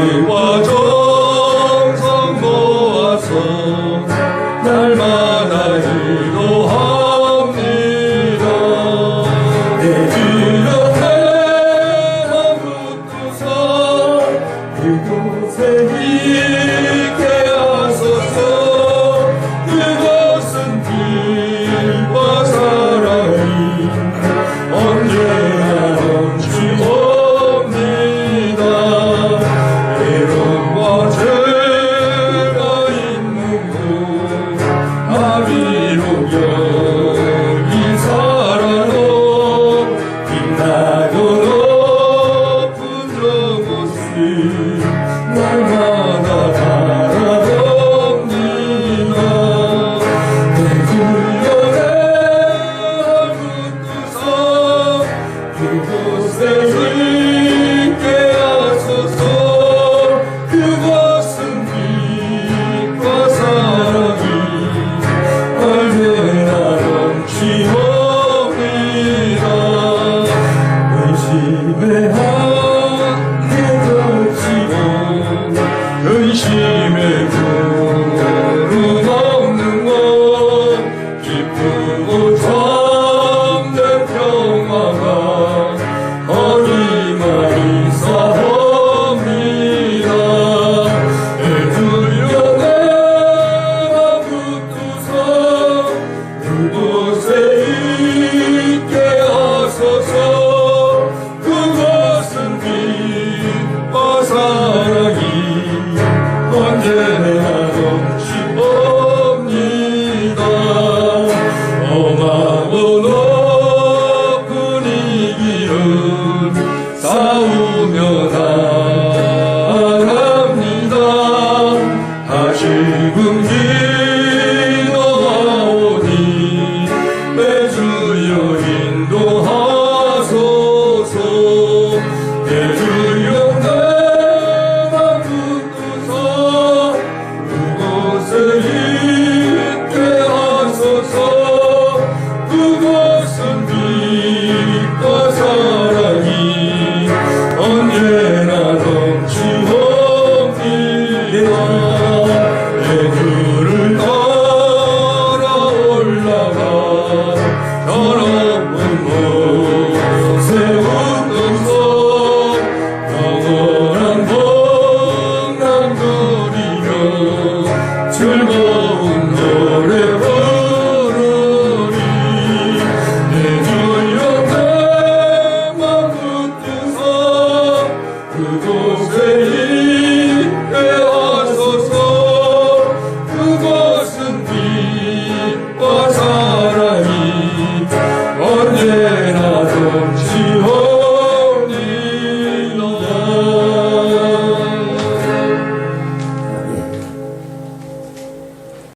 지혜와 정성 모아서 날마다 싸우며 나갑니다. 아쉬운 길 que vos veillez.